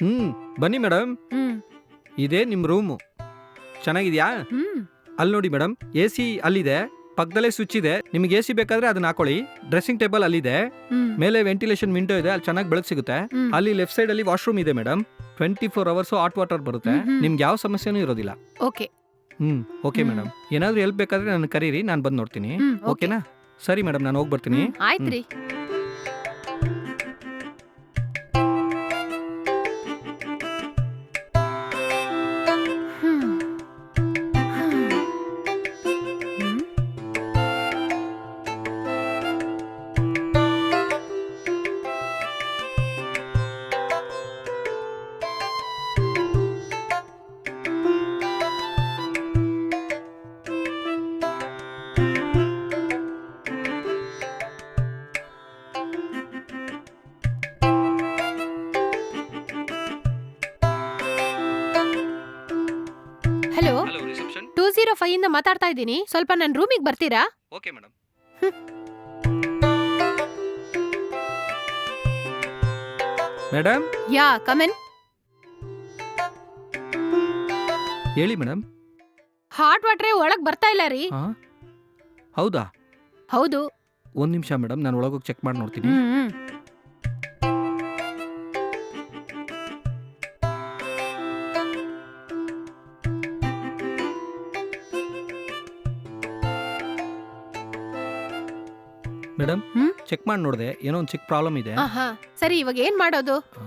ಹ್ಮ್ ಬನ್ನಿ ಮೇಡಮ್ ಹ್ಮ್. ಇದೇ ನಿಮ್ ರೂಮು. ಚೆನ್ನಾಗಿದ್ಯಾ? ಹ್ಮ್. ಅಲ್ಲಿ ನೋಡಿ ಮೇಡಮ್ ಎ ಸಿ ಅಲ್ಲಿದೆ ಪಕ್ಕದಲ್ಲೇ ಸ್ವಿಚ್ ಇದೆ ನಿಮ್ಗೆ ಎ ಸಿ ಬೇಕಾದ್ರೆ ಅದನ್ನ ಹಾಕೊಳ್ಳಿ. ಡ್ರೆಸ್ಸಿಂಗ್ ಟೇಬಲ್ ಅಲ್ಲಿದೆ. ಹ್ಮ್. ಮೇಲೆ ವೆಂಟಿಲೇಷನ್ ವಿಂಡೋ ಇದೆ ಅಲ್ಲಿ ಚೆನ್ನಾಗಿ ಬೆಳಕು ಸಿಗುತ್ತೆ. ಹ್ಮ್. ಅಲ್ಲಿ ಲೆಫ್ಟ್ ಸೈಡ್ ಅಲ್ಲಿ ವಾಶ್ರೂಮ್ ಇದೆ madam twenty four hours hot water ಬರುತ್ತೆ. ಹ್ಮ್, ಹ್ಮ್. ನಿಮ್ಗೆ ಯಾವ ಸಮಸ್ಯೆನೂ ಇರೋದಿಲ್ಲ. Okay. Hmm okay hmm. Madam ಏನಾದ್ರೂ ಹೆಲ್ಪ್ ಬೇಕಾದ್ರೆ ನಾನು ಕರೀರಿ ನಾನು ಬಂದು ನೋಡ್ತೀನಿ. ಹ್ಮ್ ಓಕೆನಾ? ಸರಿ ಮೇಡಮ್ ನಾನು ಹೋಗ್ಬರ್ತೀನಿ ಹ್ಮ್, ಆಯ್ತ್ರಿ. Hello hello reception two zero five ಇಂದ ಮಾತಾಡ್ತಾ ಇದ್ದೀನಿ. ಸ್ವಲ್ಪ ನನ್ನ ರೂಮಿಗೆ ಬರ್ತೀರಾ? Okay madam madam yeah come in ಹೇಳಿ ಮೇಡಮ್ ಹಾಟ್ ವಾಟ್ರೇ ಒಳಗೆ ಬರ್ತಾ ಇಲ್ಲ ರೀ. ಹಾ? ಹೌದಾ? ಹೌದು. ಒಂದು ನಿಮಿಷ ಮೇಡಮ್ ನಾನು ಒಳಗೋಗಿ ಚೆಕ್ ಮಾಡಿ ನೋಡ್ತೀನಿ. ಹ್ಮ್ ಹ್ಮ್. ಮೇಡಮ್ ಹ್ಮ್? ಚೆಕ್ ಮಾಡಿ ನೋಡಿದೆ ಏನೋ ಒಂದು ಚಿಕ್ಕ ಪ್ರಾಬ್ಲಮ್ ಇದೆ. ಆಹಾ ಸರಿ ಇವಾಗ ಏನ್ ಮಾಡೋದು? ಆ,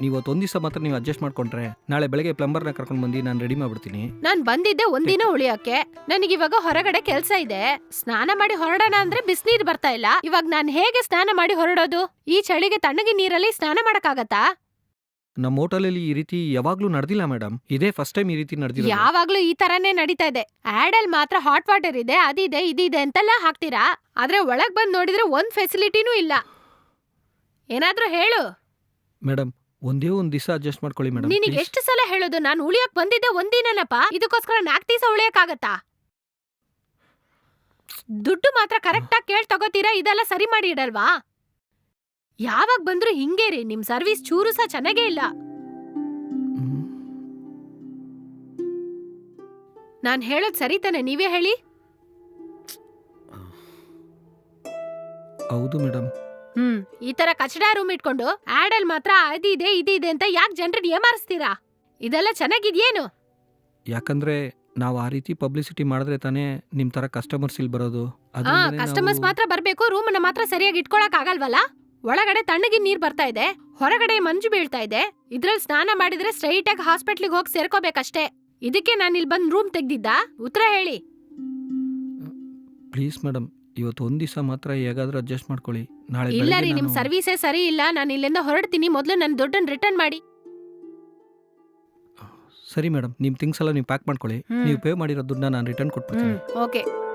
ನೀವು ಒಂದು ದಿವಸ ಮಾತ್ರ ನೀವು ಅಡ್ಜಸ್ಟ್ ಮಾಡ್ಕೊಂಡ್ರೆ ನಾಳೆ ಬೆಳಗ್ಗೆ ಪ್ಲಂಬರ್ನ ಕರ್ಕೊಂಡು ಬಂದು ನಾನು ರೆಡಿ ಮಾಡ್ಬಿಡ್ತೀನಿ. ನಾನ್ ಬಂದಿದ್ದೆ ಒಂದಿನ ಉಳಿಯಕ್ಕೆ ನನಗಿವಾಗ ಹೊರಗಡೆ ಕೆಲಸ ಇದೆ. ಸ್ನಾನ ಮಾಡಿ ಹೊರಡೋಣ ಅಂದ್ರೆ ಬಿಸ್ನೀರ್ ಬರ್ತಾ ಇಲ್ಲ. ಇವಾಗ ನಾನ್ ಹೇಗೆ ಸ್ನಾನ ಮಾಡಿ ಹೊರಡೋದು? ಈ ಚಳಿಗೆ ತಣ್ಣಗೆ ನೀರಲ್ಲಿ ಸ್ನಾನ ಮಾಡಕ್ಕಾಗತ್ತಾ? ನಮ್ಮ ಹೋಟೆಲಲ್ಲಿ ಈ ರೀತಿ ಯಾವಾಗ್ಲೂ ನಡೆದಿಲ್ಲ ಮೇಡಮ್. ಇದೇ ಫಸ್ಟ್ ಟೈಮ್ ಈ ರೀತಿ ನಡೆದಿಲ್ಲ ಯಾವಾಗ್ಲೂ ಈ ತರಾನೇ ನಡೀತಾ ಇದೆ. ಆಡಲ್ ಮಾತ್ರ ಹಾಟ್ ವಾಟರ್ ಇದೆ ಅದಿದೆ ಇದಿದೆ ಅಂತೆಲ್ಲ ಹಾಕ್ತೀರಾ? ಆದ್ರೆ ಒಳಗ್ ಬಂದ್ ನೋಡಿದ್ರೆ ಒಂದ್ ಫೆಸಿಲಿಟಿನೂ ಇಲ್ಲ. ಏನಾದ್ರೂ ಹೇಳು. ಮೇಡಮ್ ಒಂದೇ ಒಂದ್ ದಿವಸ ಅಡ್ಜಸ್ಟ್ ಮಾಡ್ಕೊಳ್ಳಿ ಮೇಡಮ್ ನಿನಗೆ ಎಷ್ಟು ಸಲ ಹೇಳೋದು? ನಾನು ಉಳಿಯಕ್ ಬಂದಿದ್ದೆ ಒಂದಿನನಪ್ಪ. ಇದಕ್ಕೋಸ್ಕರ ನಾಲ್ಕು ದಿವಸ ಉಳಿಯಕ್ಕಾಗತ್ತಾ? ದುಡ್ಡು ಮಾತ್ರ ಕರೆಕ್ಟಾಗಿ ಕೇಳ್ ತಗೋತೀರಾ? ಇದೆಲ್ಲ ಸರಿ ಮಾಡಿ ಇಡಲ್ವಾ? ಯಾವಾಗ ಬಂದ್ರು ಹಿಂಗೇ ರೀ ನಿಮ್ ಸರ್ವಿಸ್ ಚೂರು ಸಹ ಚೆನ್ನಾಗೇ ಇಲ್ಲ. ನಾನ್ ಹೇಳೋದ್ ಸರಿ ತಾನೆ ನೀವೇ ಹೇಳಿ. ಹೌದು ಮೇಡಮ್ ಹ್ಮ್ ಈ ತರ ಕಚಡ ರೂಮ್ ಇಟ್ಕೊಂಡು ಆಡಲ್ ಮಾತ್ರ ಅದಿದೆ ಇದಿದೆ ಅಂತ ಯಾಕೆ ಜನರಿಗೆ ಏಮಾರಿಸ್ತೀರಾ ಇದೆಲ್ಲ ಚೆನ್ನಾಗಿದ್ಯೇನು? ಯಾಕಂದ್ರೆ ನಾವು ಆ ರೀತಿ ಪಬ್ಲಿಸಿಟಿ ಮಾಡಿದ್ರೆ ತಾನೇ ನಿಮ್ ತರ ಕಸ್ಟಮರ್ಸ್ ಇಲ್ಲಿ ಬರೋದು. ಹಾ ಅದ್ರಿಂದನೇ ಕಸ್ಟಮರ್ಸ್ ನಾವು- ಮಾತ್ರ ಬರ್ಬೇಕು ರೂಮ್ ಮಾತ್ರ ಸರಿಯಾಗಿ ಇಟ್ಕೊಳಕ್ ಆಗಲ್ವಲ್ಲ? ಒಳಗಡೆ ತಣ್ಣಗಿನ ನೀರ್ ಬರ್ತಾ ಇದೆ ಹೊರಗಡೆ ಮಂಜು ಬೀಳ್ತಾ ಇದೆ. ಇದ್ರಲ್ಲಿ ಸ್ನಾನ ಮಾಡಿದ್ರೆ ಸ್ಟ್ರೈಟ್ ಆಗಿ ಹಾಸ್ಪಿಟ್ಲಿಗೆ ಹೋಗಿ ಸೇರ್ಕೋಬೇಕಷ್ಟೇ. ಇದಕ್ಕೆ ನಾನು ಇಲ್ಲಿ ಬಂದು ರೂಮ್ ತೆಗ್ದಿದ್ದ? ಉತ್ತರ ಹೇಳಿ. ಪ್ಲೀಸ್ ಮೇಡಮ್ ಇವತ್ತು ಒಂದ್ ದಿವಸ ಮಾತ್ರ ಹೇಗಾದ್ರೂ ಅಡ್ಜಸ್ಟ್ ಮಾಡ್ಕೊಳ್ಳಿ. ನಾಳೆ ಇಲ್ಲ ರೀ ನಿಮ್ಮ ನಿಮ್ ನಾನು- ಸರ್ವಿಸೇ ಸರಿ ಇಲ್ಲ. ನಾನು ಇಲ್ಲಿಂದ ಹೊರಡ್ತೀನಿ. ಮೊದಲು ನನ್ನ ದುಡ್ಡನ್ನ ರಿಟರ್ನ್ ಮಾಡಿ. ಸರಿ ಮೇಡಮ್ ನಿಮ್ ಥಿಂಗ್ಸ್ ಎಲ್ಲ ನೀವು ಪ್ಯಾಕ್ ಮಾಡ್ಕೊಳ್ಳಿ. ಹ್ಮ್. ನೀವು ಪೇ ಮಾಡಿರೋ ದುಡ್ಡನ್ನ ನಾನು ರಿಟರ್ನ್ ಕೊಟ್ಬಿಡ್ತೀನಿ. ಓಕೆ.